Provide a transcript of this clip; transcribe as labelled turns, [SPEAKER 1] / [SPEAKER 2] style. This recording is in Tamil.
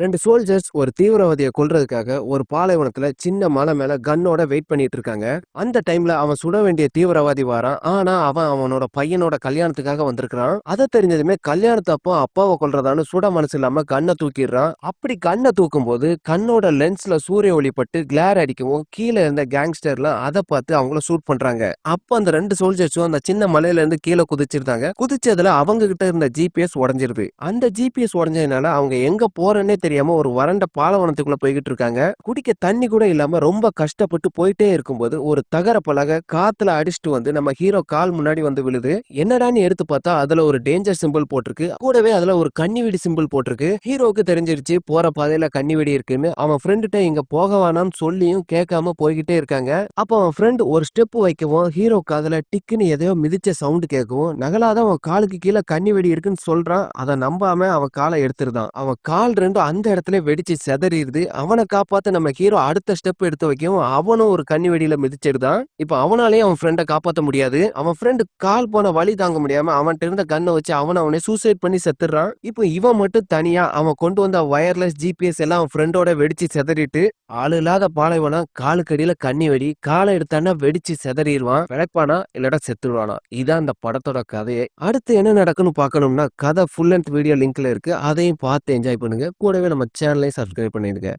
[SPEAKER 1] ரெண்டு சோல்ஜர்ஸ் ஒரு தீவிரவாதியை கொல்றதுக்காக ஒரு பாலைவனத்துல சின்ன மலை மேல கன்னோட வெயிட் பண்ணிட்டு இருக்காங்க. அந்த டைம்ல அவன் சுட வேண்டிய தீவிரவாதி வாரான். ஆனா அவன் அவனோட பையனோட கல்யாணத்துக்காக வந்திருக்கான் அதை தெரிஞ்சதுமே கல்யாணத்தப்போ அப்பாவை கொல்றதான்னு சுட மனசு இல்லாம கண்ணை தூக்கிடுறான். அப்படி கண்ணை தூக்கும் போது கண்ணோட லென்ஸ்ல சூரிய ஒளிப்பட்டு கிளார் அடிக்கவும் கீழே இருந்த கேங்ஸ்டர்லாம் அதை பார்த்து அவங்கள சூட் பண்றாங்க. அப்ப அந்த ரெண்டு சோல்ஜர்ஸும் அந்த சின்ன மலையில இருந்து கீழே குதிச்சிருந்தாங்க. குதிச்சதுல அவங்க கிட்ட இருந்த ஜிபிஎஸ் உடஞ்சிருது. அந்த ஜிபிஎஸ் உடஞ்சதுனால அவங்க எங்க போறேன்னே தெரியாம ஒரு வறண்ட பாலவனத்துக்குள்ள போய்கிட்டு இருக்காங்க. குடிக்க தண்ணி கூட இல்லாம ரொம்ப கஷ்டப்பட்டு போயிட்டே இருக்கும்போது ஒரு தகர பலகை காத்துல அடிச்சுட்டு வந்து நம்ம ஹீரோ கால் முன்னாடி வந்து விழுது. என்னடான்னு எடுத்து பார்த்தா அதுல ஒரு டேஞ்சர் சிம்பிள் போட்டிருக்கு. கூடவே அதுல ஒரு கன்னிவெடி சிம்பிள் போட்டிருக்கு. ஹீரோக்கு தெரிஞ்சிருச்சு போற பாதையில கன்னிவெடி இருக்குன்னு. அவன் ஃப்ரெண்டுகிட்ட இங்க போக வேணாம்னு சொல்லியும் கேட்காம போய்கிட்டே இருக்காங்க. அப்ப அவன் ஃப்ரெண்ட் ஒரு ஸ்டெப் வைக்கவும் ஹீரோ காதுல டிக்குன்னு எதையோ மிதிச்ச சவுண்ட் கேட்கவும் நகலாத அவன் காலுக்கு கீழே கன்னிவெடி இருக்குன்னு சொல்றான். அதை நம்பாம அவன் காலை எடுத்துருதான் அவன் கால் ரெண்டும் அந்த இடத்துல வெடிச்சு செதறிடுது. அவனை காப்பாத்த நம்ம ஹீரோ அடுத்த ஸ்டெப் எடுத்து வைக்கவும் அவனும் ஒரு கண்ணி வெடியில மிதிச்சிருதான் இப்ப அவனாலேயே அவன் ஃப்ரெண்டை காப்பாத்த முடியாது. அவன் ஃப்ரெண்டு கால் போன வழி தாங்க முடியாம அவன்கிட்ட இருந்த கண்ணை வச்சு அவன் அவனே சூசைட் பண்ணி செத்துறான். இப்போ இவன் மட்டும் தனியா அவன் கொண்டு வந்த வயர்லெஸ் ஜிபிஎஸ் எல்லாம் அவன் ஃப்ரெண்டோட வெடிச்சு செதறிட்டு ஆள் இல்லாத பாலைவனம் காலுக்கடியில கண்ணி வெடி காலை எடுத்தானா வெடிச்சு செதறிடுவான். பிழைப்பானா? இல்லடா செத்துடுவானா இதான் அந்த படத்தோட கதையை. அடுத்து என்ன நடக்குன்னு பார்க்கணும்னா கதை ஃபுல் அண்ட் வீடியோ லிங்க்ல இருக்கு. அதையும் பார்த்து என்ஜாய் பண்ணுங்க. கூடவே நம்ம சேனலையும் சப்ஸ்கிரைப் பண்ணிடுங்க.